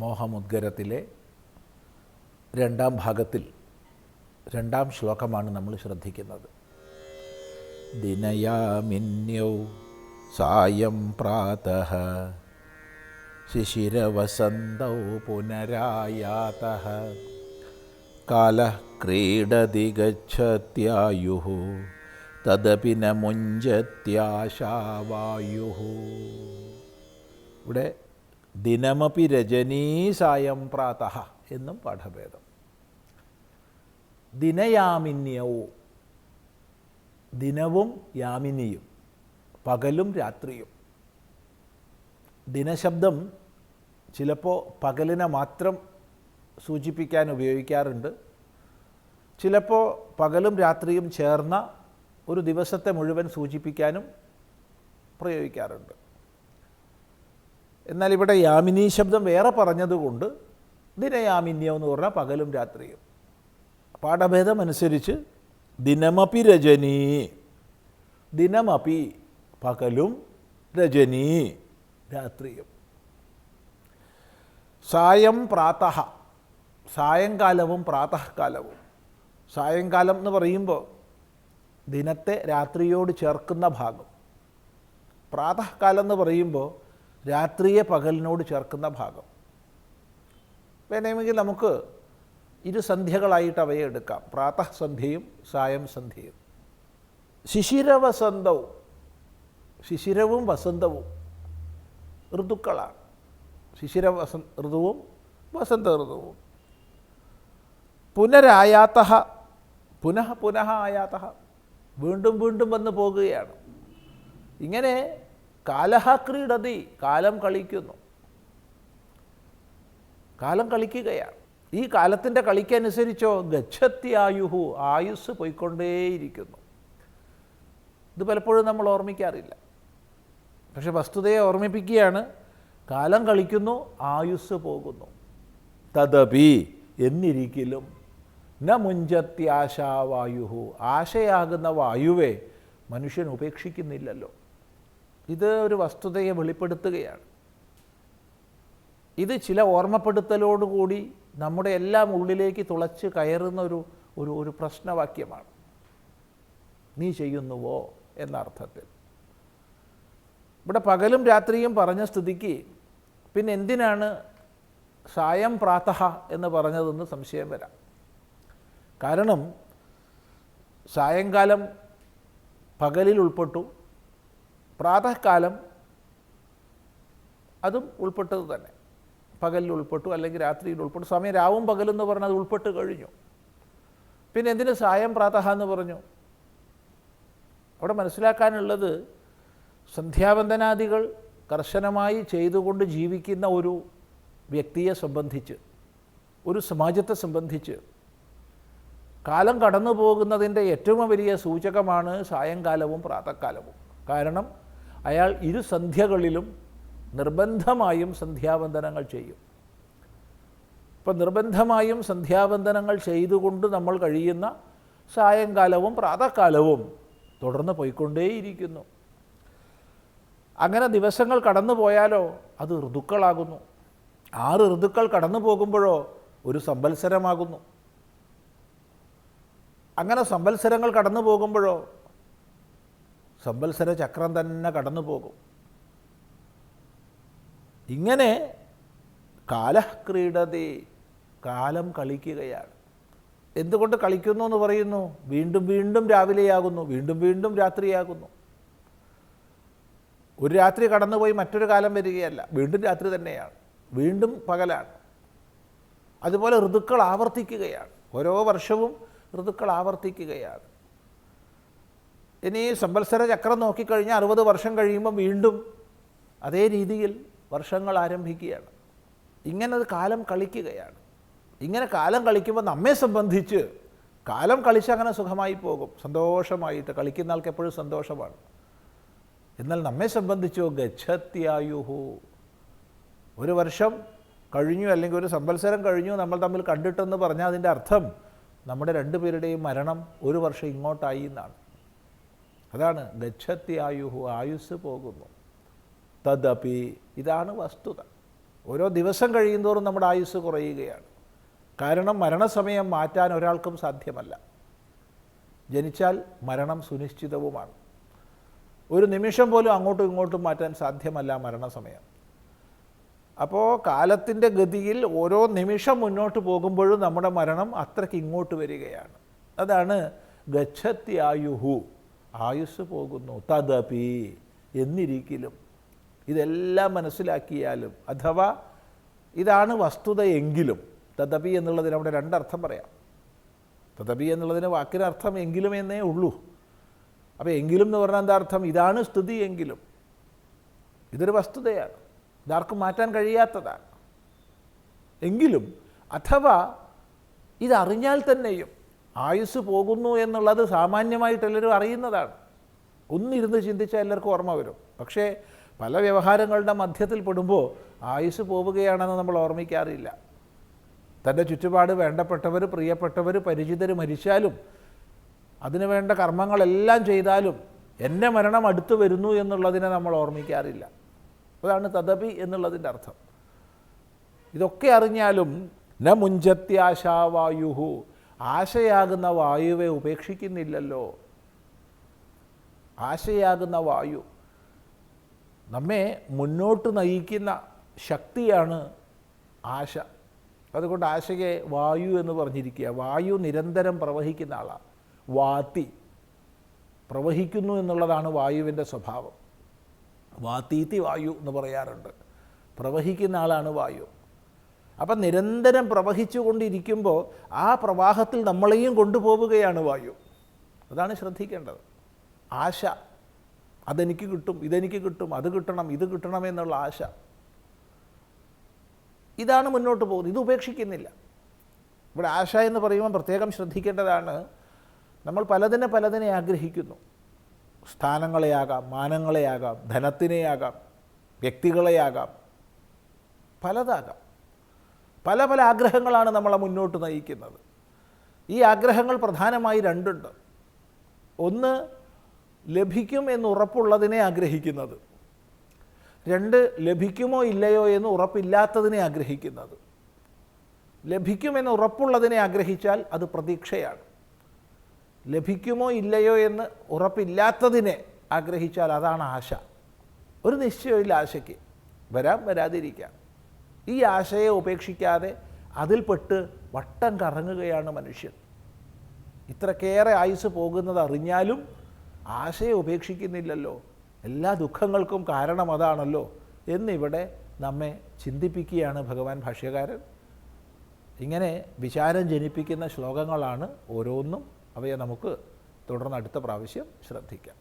മോഹമുദ്ഗരത്തിലെ രണ്ടാം ഭാഗത്തിൽ രണ്ടാം ശ്ലോകമാണ് നമ്മൾ ശ്രദ്ധിക്കുന്നത്. ദിനയാമിന്യൗ സായം പ്രാതഃ ശിശിരവസന്തൗ പുനരായാത കാല ക്രീഡതി ഗച്ഛത്യായു തദപി ന മുഞ്ചത്യാശാവായു. ഇവിടെ ദിനമപി രജനീ സായം പ്രാത എന്നും പാഠഭേദം. ദിനയാമിന്യവും ദിനവും യാമിനിയും പകലും രാത്രിയും. ദിനശബ്ദം ചിലപ്പോൾ പകലിനെ മാത്രം സൂചിപ്പിക്കാൻ ഉപയോഗിക്കാറുണ്ട്. ചിലപ്പോൾ പകലും രാത്രിയും ചേർന്ന ഒരു ദിവസത്തെ മുഴുവൻ സൂചിപ്പിക്കാനും പ്രയോഗിക്കാറുണ്ട്. എന്നാൽ ഇവിടെ യാമിനി ശബ്ദം വേറെ പറഞ്ഞതുകൊണ്ട് ദിനയാമിന്യം എന്ന് പറഞ്ഞാൽ പകലും രാത്രിയും. പാഠഭേദമനുസരിച്ച് ദിനമപി രജനി. ദിനമപി പകലും രജനി രാത്രിയും. സായം പ്രാത സായങ്കാലവും പ്രാതഃകാലവും സായങ്കാലം എന്ന് പറയുമ്പോൾ ദിനത്തെ രാത്രിയോട് ചേർക്കുന്ന ഭാഗം. പ്രാതഃകാലം എന്ന് പറയുമ്പോൾ രാത്രിയെ പകലിനോട് ചേർക്കുന്ന ഭാഗം. വേണമെങ്കിൽ നമുക്ക് ഇരു സന്ധ്യകളായിട്ട് അവയെ എടുക്കാം. പ്രാതസന്ധ്യയും സായം സന്ധ്യയും. ശിശിരവസന്തവും ശിശിരവും വസന്തവും ഋതുക്കളാണ്. ശിശിര ഋതുവും വസന്ത ഋതുവും. പുനരായാത്ത പുനഃ പുനഃ ആയാത്ത വീണ്ടും വീണ്ടും വന്ന് പോകുകയാണ്. ഇങ്ങനെ കാലഹ ക്രീഡതി കാലം കളിക്കുന്നു. കാലം കളിക്കുകയാണ്. ഈ കാലത്തിന്റെ കളിക്കനുസരിച്ചോ ഗച്ഛത്തി ആയുഹു ആയുസ് പോയിക്കൊണ്ടേയിരിക്കുന്നു. ഇത് പലപ്പോഴും നമ്മൾ ഓർമ്മിക്കാറില്ല. പക്ഷെ വസ്തുതയെ ഓർമ്മിപ്പിക്കുകയാണ് കാലം കളിക്കുന്നു ആയുസ് പോകുന്നു. തദപി എന്നിരിക്കലും ന മുഞ്ചത്യാശാവായുഹു ആശയാകുന്ന വായുവെ മനുഷ്യൻ ഉപേക്ഷിക്കുന്നില്ലല്ലോ. ഇത് ഒരു വസ്തുതയെ വെളിപ്പെടുത്തുകയാണ്. ഇത് ചില ഓർമ്മപ്പെടുത്തലോടുകൂടി നമ്മുടെ എല്ലാം ഉള്ളിലേക്ക് തുളച്ച് കയറുന്ന ഒരു ഒരു ഒരു പ്രശ്നവാക്യമാണ്. നീ ചെയ്യുന്നുവോ എന്ന അർത്ഥത്തിൽ ഇവിടെ പകലും രാത്രിയും പറഞ്ഞ സ്ഥിതിക്ക് പിന്നെ എന്തിനാണ് സായം പ്രാതഹ എന്ന് പറഞ്ഞതെന്ന് സംശയം വരാം. കാരണം സായങ്കാലം പകലിൽ ഉൾപ്പെട്ടു പ്രാതഃകാലം അതും ഉൾപ്പെട്ടത് തന്നെ. പകലിൽ ഉൾപ്പെട്ടു അല്ലെങ്കിൽ രാത്രിയിൽ ഉൾപ്പെട്ടു. സമയം രാവും പകലെന്ന് പറഞ്ഞാൽ അത് ഉൾപ്പെട്ട് കഴിഞ്ഞു. പിന്നെ എന്തിന് സായം പ്രാതഹ എന്ന് പറഞ്ഞു? അവിടെ മനസ്സിലാക്കാനുള്ളത് സന്ധ്യാവന്തനാദികൾ കർശനമായി ചെയ്തുകൊണ്ട് ജീവിക്കുന്ന ഒരു വ്യക്തിയെ സംബന്ധിച്ച് ഒരു സമാജത്തെ സംബന്ധിച്ച് കാലം കടന്നു പോകുന്നതിന്റെ ഏറ്റവും വലിയ സൂചകമാണ് സായങ്കാലവും പ്രാതക്കാലവും. കാരണം അയാൾ ഇരു സന്ധ്യകളിലും നിർബന്ധമായും സന്ധ്യാവന്തനങ്ങൾ ചെയ്യും. ഇപ്പം നിർബന്ധമായും സന്ധ്യാവന്തനങ്ങൾ ചെയ്തുകൊണ്ട് നമ്മൾ കഴിയുന്ന സായങ്കാലവും പ്രാതക്കാലവും തുടർന്ന് പോയിക്കൊണ്ടേയിരിക്കുന്നു. അങ്ങനെ ദിവസങ്ങൾ കടന്നു പോയാലോ അത് ഋതുക്കളാകുന്നു. ആറ് ഋതുക്കൾ കടന്നു പോകുമ്പോഴോ ഒരു സംവത്സരമാകുന്നു. അങ്ങനെ സംവത്സരങ്ങൾ കടന്നു പോകുമ്പോഴോ സംവത്സര ചക്രം തന്നെ കടന്നു പോകും. ഇങ്ങനെ കാലക്രീഡതി കാലം കളിക്കുകയാണ്. എന്തുകൊണ്ട് കളിക്കുന്നു എന്ന് പറയുന്നു? വീണ്ടും വീണ്ടും രാവിലെയാകുന്നു വീണ്ടും വീണ്ടും രാത്രിയാകുന്നു. ഒരു രാത്രി കടന്നുപോയി മറ്റൊരു കാലം വരികയല്ല വീണ്ടും രാത്രി തന്നെയാണ് വീണ്ടും പകലാണ്. അതുപോലെ ഋതുക്കൾ ആവർത്തിക്കുകയാണ് ഓരോ വർഷവും ഋതുക്കൾ ആവർത്തിക്കുകയാണ്. ഇനി സംവത്സര ചക്രം നോക്കിക്കഴിഞ്ഞാൽ അറുപത് വർഷം കഴിയുമ്പോൾ വീണ്ടും അതേ രീതിയിൽ വർഷങ്ങൾ ആരംഭിക്കുകയാണ്. ഇങ്ങനെ അത് കാലം കളിക്കുകയാണ്. ഇങ്ങനെ കാലം കളിക്കുമ്പോൾ നമ്മെ സംബന്ധിച്ച് കാലം കളിച്ച് അങ്ങനെ സുഖമായി പോകും. സന്തോഷമായിട്ട് കളിക്കുന്ന ആൾക്ക് എപ്പോഴും സന്തോഷമാണ്. എന്നാൽ നമ്മെ സംബന്ധിച്ചോ ഗച്ഛത്യായുഹു. ഒരു വർഷം കഴിഞ്ഞു അല്ലെങ്കിൽ ഒരു സംവത്സരം കഴിഞ്ഞു നമ്മൾ തമ്മിൽ കണ്ടിട്ടെന്ന് പറഞ്ഞാൽ അതിന്റെ അർത്ഥം നമ്മുടെ രണ്ടുപേരുടെയും മരണം ഒരു വർഷം ഇങ്ങോട്ടായി എന്നാണ്. അതാണ് ഗച്ഛത്തി ആയുഹു ആയുസ് പോകുന്നു. തദപി ഇതാണ് വസ്തുത. ഓരോ ദിവസം കഴിയുന്തോറും നമ്മുടെ ആയുസ് കുറയുകയാണ്. കാരണം മരണസമയം മാറ്റാൻ ഒരാൾക്കും സാധ്യമല്ല. ജനിച്ചാൽ മരണം സുനിശ്ചിതവുമാണ്. ഒരു നിമിഷം പോലും അങ്ങോട്ടും ഇങ്ങോട്ടും മാറ്റാൻ സാധ്യമല്ല മരണസമയം. അപ്പോൾ കാലത്തിന്റെ ഗതിയിൽ ഓരോ നിമിഷം മുന്നോട്ട് പോകുമ്പോഴും നമ്മുടെ മരണം അത്രയ്ക്ക് ഇങ്ങോട്ട് വരികയാണ്. അതാണ് ഗച്ഛത്യായുഹു ആയുസ് പോകുന്നു തദപി എന്നിരിക്കലും. ഇതെല്ലാം മനസ്സിലാക്കിയാലും അഥവാ ഇതാണ് വസ്തുത എങ്കിലും തദപി എന്നുള്ളതിന് അവിടെ രണ്ടർത്ഥം പറയാം. തദപി എന്നുള്ളതിന് വാക്കിന് അർത്ഥം എങ്കിലും എന്നേ ഉള്ളൂ. അപ്പോൾ എങ്കിലും എന്ന് പറഞ്ഞാൽ എന്താ അർത്ഥം? ഇതാണ് സ്ഥിതി എങ്കിലും. ഇതൊരു വസ്തുതയാണ്. ഇതാർക്കും മാറ്റാൻ കഴിയാത്തതാണ്. എങ്കിലും അഥവാ ഇതറിഞ്ഞാൽ തന്നെയും ആയുസ് പോകുന്നു എന്നുള്ളത് സാമാന്യമായിട്ട് എല്ലാവരും അറിയുന്നതാണ്. ഒന്നിരുന്ന് ചിന്തിച്ചാൽ എല്ലാവർക്കും ഓർമ്മ വരും. പക്ഷേ പല വ്യവഹാരങ്ങളുടെ മധ്യത്തിൽ പെടുമ്പോൾ ആയുസ് പോവുകയാണെന്ന് നമ്മൾ ഓർമ്മിക്കാറില്ല. തന്റെ ചുറ്റുപാട് വേണ്ടപ്പെട്ടവർ പ്രിയപ്പെട്ടവർ പരിചിതർ മരിച്ചാലും അതിനു വേണ്ട കർമ്മങ്ങളെല്ലാം ചെയ്താലും എന്റെ മരണം അടുത്തു വരുന്നു എന്നുള്ളതിനെ നമ്മൾ ഓർമ്മിക്കാറില്ല. അതാണ് തദപി എന്നുള്ളതിന്റെ അർത്ഥം. ഇതൊക്കെ അറിഞ്ഞാലും ന മുഞ്ചത്യാശാവായുഹു ആശയാകുന്ന വായുവെ ഉപേക്ഷിക്കുന്നില്ലല്ലോ. ആശയാകുന്ന വായു. നമ്മെ മുന്നോട്ട് നയിക്കുന്ന ശക്തിയാണ് ആശ. അതുകൊണ്ട് ആശയെ വായു എന്ന് പറഞ്ഞിരിക്കുക. വായു നിരന്തരം പ്രവഹിക്കുന്ന ആളാണ് വാത്തി. പ്രവഹിക്കുന്നു എന്നുള്ളതാണ് വായുവിന്റെ സ്വഭാവം. വാത്തീത്തി വായു എന്ന് പറയാറുണ്ട്. പ്രവഹിക്കുന്ന ആളാണ് വായു. അപ്പം നിരന്തരം പ്രവഹിച്ചു കൊണ്ടിരിക്കുമ്പോൾ ആ പ്രവാഹത്തിൽ നമ്മളെയും കൊണ്ടുപോവുകയാണ് വായു. അതാണ് ശ്രദ്ധിക്കേണ്ടത്. ആശ അതെനിക്ക് കിട്ടും ഇതെനിക്ക് കിട്ടും അത് കിട്ടണം ഇത് കിട്ടണം എന്നുള്ള ആശ. ഇതാണ് മുന്നോട്ട് പോകുന്നത്. ഇത് ഉപേക്ഷിക്കുന്നില്ല. ഇവിടെ ആശ എന്ന് പറയുമ്പോൾ പ്രത്യേകം ശ്രദ്ധിക്കേണ്ടതാണ് നമ്മൾ പലതിനെ പലതിനെ ആഗ്രഹിക്കുന്നു. സ്ഥാനങ്ങളെയാകാം മാനങ്ങളെയാകാം ധനത്തിനെയാകാം വ്യക്തികളെയാകാം പലതാകാം. പല പല ആഗ്രഹങ്ങളാണ് നമ്മളെ മുന്നോട്ട് നയിക്കുന്നത്. ഈ ആഗ്രഹങ്ങൾ പ്രധാനമായി രണ്ടുണ്ട്. ഒന്ന് ലഭിക്കും എന്ന് ഉറപ്പുള്ളതിനെ ആഗ്രഹിക്കുന്നത്. രണ്ട് ലഭിക്കുമോ ഇല്ലയോ എന്ന് ഉറപ്പില്ലാത്തതിനെ ആഗ്രഹിക്കുന്നത്. ലഭിക്കുമെന്ന് ഉറപ്പുള്ളതിനെ ആഗ്രഹിച്ചാൽ അത് പ്രതീക്ഷയാണ്. ലഭിക്കുമോ ഇല്ലയോ എന്ന് ഉറപ്പില്ലാത്തതിനെ ആഗ്രഹിച്ചാൽ അതാണ് ആശ. ഒരു നിശ്ചയമില്ല ആശയ്ക്ക്. വരാം വരാതിരിക്കാം. ഈ ആശയെ ഉപേക്ഷിക്കാതെ അതിൽപ്പെട്ട് വട്ടം കറങ്ങുകയാണ് മനുഷ്യൻ. ഇത്രക്കേറെ ആയുസ് പോകുന്നത് അറിഞ്ഞാലും ആശയെ ഉപേക്ഷിക്കുന്നില്ലല്ലോ. എല്ലാ ദുഃഖങ്ങൾക്കും കാരണം അതാണല്ലോ എന്നിവിടെ നമ്മെ ചിന്തിപ്പിക്കുകയാണ് ഭഗവാൻ ഭാഷ്യകാരൻ. ഇങ്ങനെ വിചാരം ജനിപ്പിക്കുന്ന ശ്ലോകങ്ങളാണ് ഓരോന്നും. അവയെ നമുക്ക് തുടർന്ന് അടുത്ത പ്രാവശ്യം ശ്രദ്ധിക്കാം.